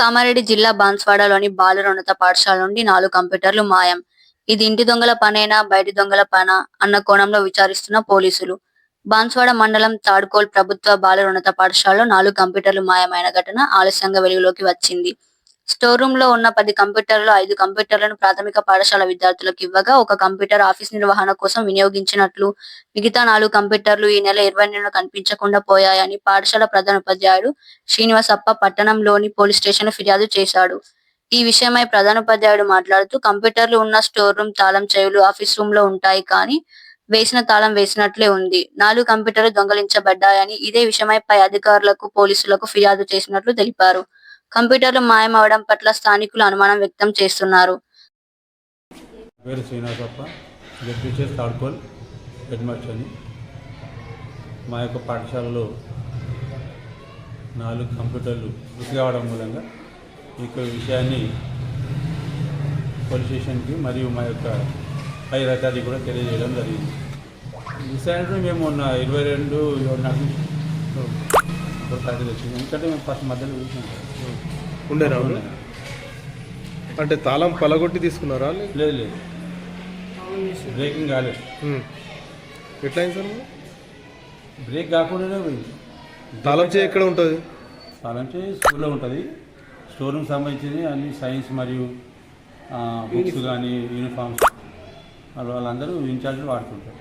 కామారెడ్డి జిల్లా బాన్స్వాడలోని బాలురోన్నత పాఠశాల నుండి నాలుగు కంప్యూటర్లు మాయం. ఇది ఇంటి దొంగల పనైనా బయటి దొంగల పనా అన్న కోణంలో విచారిస్తున్న పోలీసులు. బాన్స్వాడ మండలం తాడ్కోల్ ప్రభుత్వ బాలురోన్నత పాఠశాలలో నాలుగు కంప్యూటర్లు మాయమైన ఘటన ఆలస్యంగా వెలుగులోకి వచ్చింది. స్టోర్ రూమ్లో ఉన్న పది కంప్యూటర్లు ఐదు కంప్యూటర్లను ప్రాథమిక పాఠశాల విద్యార్థులకు ఇవ్వగా ఒక కంప్యూటర్ ఆఫీస్ నిర్వహణ కోసం వినియోగించినట్లు మిగతా నాలుగు కంప్యూటర్లు ఈ నెల ఇరవై నెలలో కనిపించకుండా పోయాయని పాఠశాల ప్రధానోపాధ్యాయుడు శ్రీనివాసప్ప పట్టణంలోని పోలీస్ స్టేషన్ ఫిర్యాదు చేశాడు. ఈ విషయమై ప్రధానోపాధ్యాయుడు మాట్లాడుతూ కంప్యూటర్లు ఉన్న స్టోర్ రూమ్ తాళం చెవులు ఆఫీస్ రూమ్లో ఉంటాయి కానీ వేసిన తాళం వేసినట్లే ఉంది. నాలుగు కంప్యూటర్లు దొంగలించబడ్డాయని ఇదే విషయమై పై అధికారులకు పోలీసులకు ఫిర్యాదు చేసినట్లు తెలిపారు. కంప్యూటర్లు మాయమవడం పట్ల స్థానికులు అనుమానం వ్యక్తం చేస్తున్నారు. పేరు శ్రీనివాసప్ప. జడ్పీచర్ తాడ్కోల్ అని. మా యొక్క పాఠశాలలో నాలుగు కంప్యూటర్లు వృద్ధి కావడం మూలంగా ఈ యొక్క విషయాన్ని పోలీస్ స్టేషన్కి మరియు మా యొక్క పై అధికారికి కూడా తెలియజేయడం జరిగింది. విషయాన్ని మేము మొన్న ఇరవై రెండు వచ్చింది. ఎందుకంటే మేము ఫస్ట్ మధ్యలో చూసినాం ఉండే రావులు అంటే తాళం పలగొట్టి తీసుకున్నారా లేదు లేదు. బ్రేకింగ్ కాలేదు. ఎట్లా అయింది సార్? బ్రేక్ కాకుండానే పోయింది. తాళం చేయి ఎక్కడ ఉంటుంది? స్థలం స్కూల్లో ఉంటుంది. స్టోర్ రూమ్ సంబంధించి అన్ని సైన్స్ మరియు బుక్స్ కానీ యూనిఫామ్స్ వాళ్ళు వాళ్ళందరూ ఇన్ఛార్జ్లు వాడుతుంటారు.